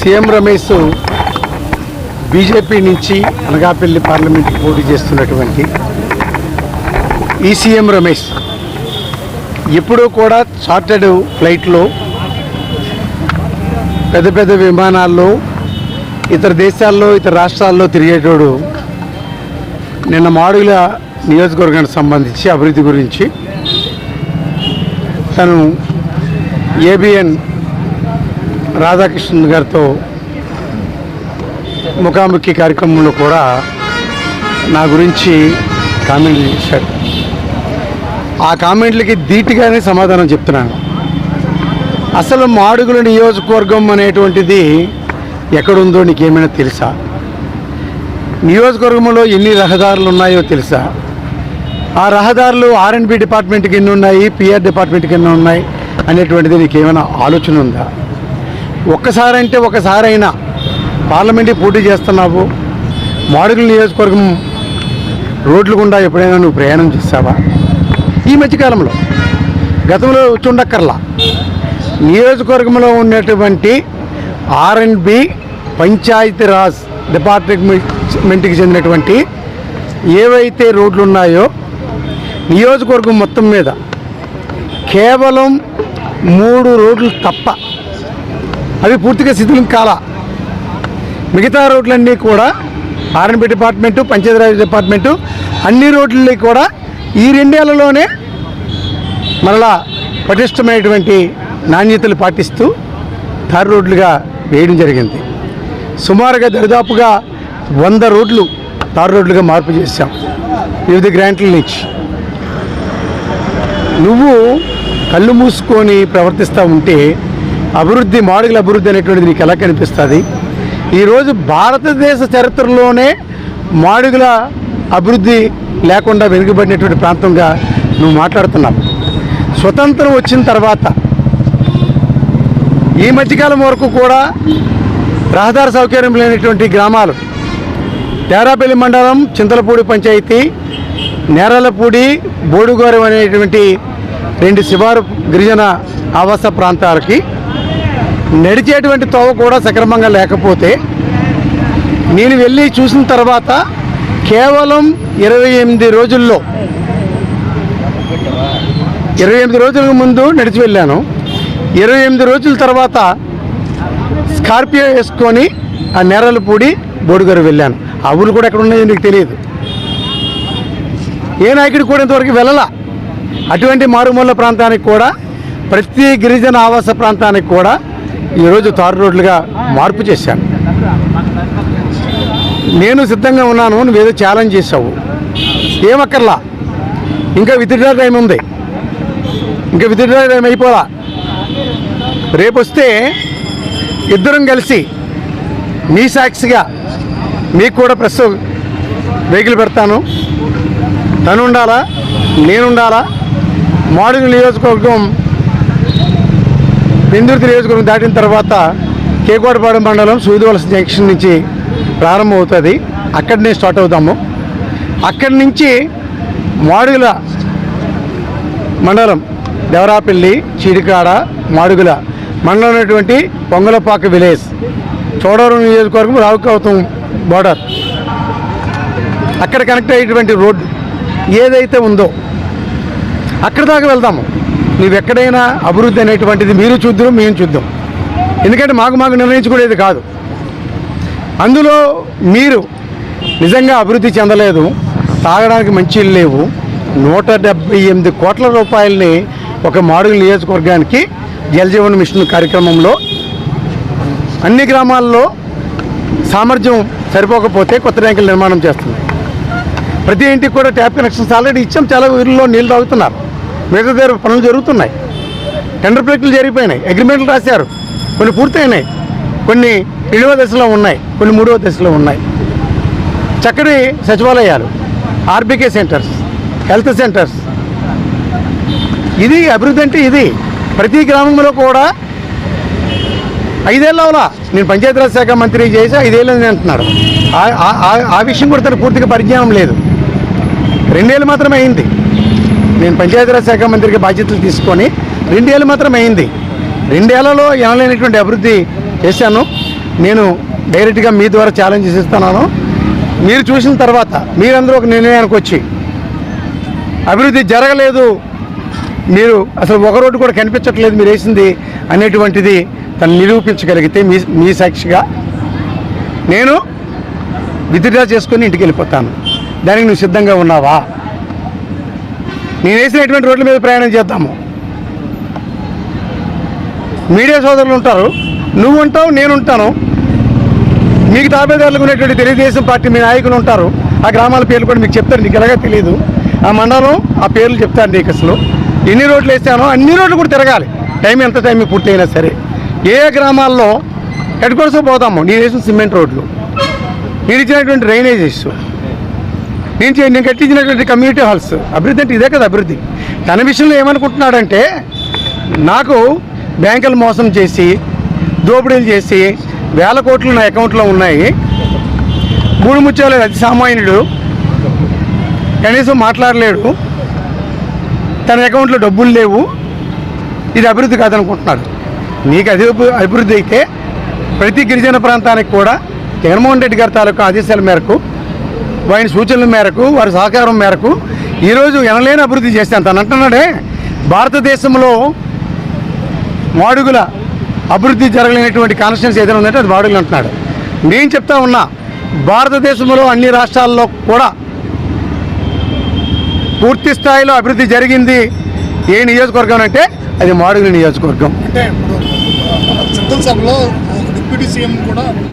CM Ramesh BJP నుంచి అనగాపల్లి పార్లమెంట్కి పోటీ చేస్తున్నటువంటి ఈ సీఎం రమేష్ ఎప్పుడూ కూడా చార్టెడ్ ఫ్లైట్లో పెద్ద పెద్ద విమానాల్లో ఇతర దేశాల్లో ఇతర రాష్ట్రాల్లో తిరిగేటోడు నిన్న మాడుగుల నియోజకవర్గానికి సంబంధించి అభివృద్ధి గురించి తను ఏబిఎన్ రాధాకృష్ణన్ గారితో ముఖాముఖి కార్యక్రమంలో కూడా నా గురించి కామెంట్లు చేశారు. ఆ కామెంట్లకి ధీటుగానే సమాధానం చెప్తున్నాను. అసలు మాడుగుల నియోజకవర్గం అనేటువంటిది ఎక్కడుందో నీకేమైనా తెలుసా? నియోజకవర్గంలో ఎన్ని రహదారులు ఉన్నాయో తెలుసా? ఆ రహదారులు ఆర్ఎండ్బి డిపార్ట్మెంట్కి ఎన్ని ఉన్నాయి పిఆర్ డిపార్ట్మెంట్కి ఎన్ని ఉన్నాయి అనేటువంటిది నీకేమైనా ఆలోచన ఉందా? ఒక్కసారి అంటే ఒకసారైనా పార్లమెంట్కి పోటీ చేస్తున్నావు. మాడుగుల నియోజకవర్గం రోడ్లు గుండా ఎప్పుడైనా నువ్వు ప్రయాణం చేసావా ఈ మధ్యకాలంలో గతంలో చుండక్కర్లా నియోజకవర్గంలో ఉన్నటువంటి ఆర్ పంచాయతీరాజ్ డిపార్ట్మెంట్కి చెందినటువంటి ఏవైతే రోడ్లు ఉన్నాయో నియోజకవర్గం మొత్తం మీద కేవలం మూడు రోడ్లు తప్ప అవి పూర్తిగా శిథిలం కాల. మిగతా రోడ్లన్నీ కూడా ఆర్ఎన్బి డిపార్ట్మెంటు పంచాయతీరాజ్ డిపార్ట్మెంటు అన్ని రోడ్లని కూడా ఈ రెండేళ్ళలోనే మరలా పటిష్టమైనటువంటి నాణ్యతలు పాటిస్తూ తారు రోడ్లుగా వేయడం జరిగింది. సుమారుగా దరిదాపుగా వంద రోడ్లు తారు రోడ్లుగా మార్పు చేశాం. వివిధ గ్రాంట్ల నుంచి. నువ్వు కళ్ళు మూసుకొని ప్రవర్తిస్తూ ఉంటే అభివృద్ధి మాడుగుల అభివృద్ధి అనేటువంటిది నీకు ఎలా కనిపిస్తుంది? ఈరోజు భారతదేశ చరిత్రలోనే మాడుగుల అభివృద్ధి లేకుండా వెనుకబడినటువంటి ప్రాంతంగా నువ్వు మాట్లాడుతున్నావు. స్వతంత్రం వచ్చిన తర్వాత ఈ మధ్యకాలం వరకు కూడా రహదారి సౌకర్యం లేనటువంటి గ్రామాలు తేరాపల్లి మండలం చింతలపూడి పంచాయతీ నేరలపూడి బోడుగోరం అనేటువంటి రెండు శివారు గిరిజన ఆవాస ప్రాంతాలకి నడిచేటువంటి తోవ కూడా సక్రమంగా లేకపోతే నేను వెళ్ళి చూసిన తర్వాత కేవలం ఇరవై ఎనిమిది రోజుల్లో ఇరవై ఎనిమిది రోజుల ముందు నడిచి వెళ్ళాను. ఇరవై ఎనిమిది రోజుల తర్వాత స్కార్పియో వేసుకొని ఆ నేరలపూడి బోడుగారు వెళ్ళాను. ఆ ఊళ్ళు కూడా ఎక్కడ ఉన్నాయో నీకు తెలియదు. ఏ నాయకుడు కూడా ఇంతవరకు వెళ్ళలా. అటువంటి మారుమూల ప్రాంతానికి కూడా ప్రతి గిరిజన ఆవాస ప్రాంతానికి కూడా ఈరోజు తారు రోడ్లుగా మార్పు చేశాను. నేను సిద్ధంగా ఉన్నాను నువ్వేదో ఛాలెంజ్ చేసావు ఏమక్కర్లా? ఇంకా విత్డ్రా టైం ఉంది. ఇంకా విత్డ్రా టైం అయిపోలా? రేపు వస్తే ఇద్దరం కలిసి మీ సాక్షిగా మీకు కూడా ప్రెస్ వెహికల్ పెడతాను. తను ఉండాలా? నేను ఉండాలా? మాడుగు నియోజకవర్గం పెందుర్తి నియోజకవర్గం దాటిన తర్వాత కేకోటపాడు మండలం సూదివలస జంక్షన్ నుంచి ప్రారంభం అవుతుంది అక్కడనే స్టార్ట్ అవుతాము. అక్కడి నుంచి మాడుగుల మండలం దేవరాపల్లి చీడికాడ మాడుగుల మండలం ఉన్నటువంటి పొంగలపాక విలేజ్ చోడవరం నియోజకవర్గం రావుకవతం బోర్డర్ అక్కడ కనెక్ట్ అయ్యేటువంటి రోడ్డు ఏదైతే ఉందో అక్కడ దాకా వెళ్దాము నువ్వు అభివృద్ధి అనేటువంటిది మీరు చూద్దాం మేము చూద్దాం. ఎందుకంటే మాకు మాకు నిర్ణయించుకునేది కాదు. అందులో మీరు నిజంగా అభివృద్ధి చెందలేదు తాగడానికి మంచి లేవు నూట డెబ్బై ఎనిమిది కోట్ల రూపాయలని ఒక మాడుగుల నియోజకవర్గానికి జలజీవన్ మిషన్ కార్యక్రమంలో అన్ని గ్రామాల్లో సామర్థ్యం సరిపోకపోతే కొత్త ట్యాంకులు నిర్మాణం చేస్తుంది ప్రతి ఇంటికి కూడా ట్యాప్ కనెక్షన్స్ ఆల్రెడీ ఇచ్చాం చాలా ఊరిలో నీళ్ళు తాగుతున్నారు. మిగతా దగ్గర పనులు జరుగుతున్నాయి. టెండర్ ప్రక్రియలు జరిగిపోయినాయి. అగ్రిమెంట్లు రాశారు. కొన్ని పూర్తయినాయి. కొన్ని రెండవ దశలో ఉన్నాయి. కొన్ని మూడవ దశలో ఉన్నాయి. చక్కటి సచివాలయాలు ఆర్బీకే సెంటర్స్ హెల్త్ సెంటర్స్. ఇది అభివృద్ధి అంటే ఇది. ప్రతి గ్రామంలో కూడా ఐదేళ్ళ అవలా నేను పంచాయతీరాజ్ శాఖ మంత్రి చేసి ఐదేళ్ళు అంటున్నాడు. ఆ- ఆ- ఆ- విషయం కూడా తన పూర్తిగా పరిజ్ఞానం లేదు. రెండేళ్ళు మాత్రమే అయింది. నేను పంచాయతీరాజ్ శాఖ మంత్రికి బాధ్యతలు తీసుకొని రెండేళ్ళు మాత్రం అయింది. రెండేళ్ళలో ఎనలేనటువంటి అభివృద్ధి చేశాను. నేను డైరెక్ట్గా మీ ద్వారా ఛాలెంజ్ ఇస్తున్నాను మీరు చూసిన తర్వాత మీరందరూ ఒక నిర్ణయానికి వచ్చి అభివృద్ధి జరగలేదు మీరు అసలు ఒక రోడ్డు కూడా కనిపించట్లేదు మీరు వేసింది అనేటువంటిది తను నిరూపించగలిగితే మీ మీ సాక్షిగా నేను విత్డ్రా చేసుకొని ఇంటికి వెళ్ళిపోతాను. దానికి నువ్వు సిద్ధంగా ఉన్నావా? నేను వేసినటువంటి రోడ్ల మీద ప్రయాణం చేద్దాము. మీడియా సోదరులు ఉంటారు. నువ్వు ఉంటావు నేను ఉంటాను. మీకు తాబేదారులకు ఉన్నటువంటి తెలుగుదేశం పార్టీ మీ నాయకులు ఉంటారు. ఆ గ్రామాల పేర్లు కూడా మీకు చెప్తారు నీకు ఎలాగో తెలియదు. ఆ మండలం ఆ పేర్లు చెప్తారు నీకు అసలు. ఎన్ని రోడ్లు వేసానో అన్ని రోడ్లు కూడా తిరగాలి. టైం ఎంత టైం పూర్తయినా సరే. ఏ గ్రామాల్లో హెడ్ క్వార్టర్స్ పోదాము? నేను వేసిన సిమెంట్ రోడ్లు. నేను ఇచ్చినటువంటి డ్రైనేజెస్. నేను నేను కట్టించినటువంటి కమ్యూనిటీ హాల్స్ అభివృద్ధి అంటే ఇదే కదా అభివృద్ధి. తన విషయంలో ఏమనుకుంటున్నాడంటే నాకు బ్యాంకులు మోసం చేసి దోపిడీలు చేసి వేల కోట్లు నా అకౌంట్లో ఉన్నాయి. మూడు ముత్యాలు అతి సామాన్యుడు. కనీసం మాట్లాడలేడు. తన అకౌంట్లో డబ్బులు లేవు. ఇది అభివృద్ధి కాదనుకుంటున్నాడు. నీకు అది అభివృద్ధి అయితే ప్రతి గిరిజన ప్రాంతానికి కూడా జగన్మోహన్ రెడ్డి గారి తాలూకా ఆదేశాల మేరకు వారి సూచనల మేరకు వారి సహకారం మేరకు ఈరోజు ఎనలేని అభివృద్ధి చేస్తాను తను అంటున్నాడే భారతదేశంలో మాడుగుల అభివృద్ధి జరగలేనటువంటి కాన్స్టిట్యూన్స్ ఏదైనా ఉందంటే అది మాడుగులు అంటున్నాడు. నేను చెప్తా ఉన్నా భారతదేశంలో అన్ని రాష్ట్రాల్లో కూడా పూర్తి స్థాయిలో అభివృద్ధి జరిగింది ఏ నియోజకవర్గం అంటే అది మాడుగుల నియోజకవర్గం. అంటే ఇప్పుడు సభలో డిప్యూటీ సీఎం కూడా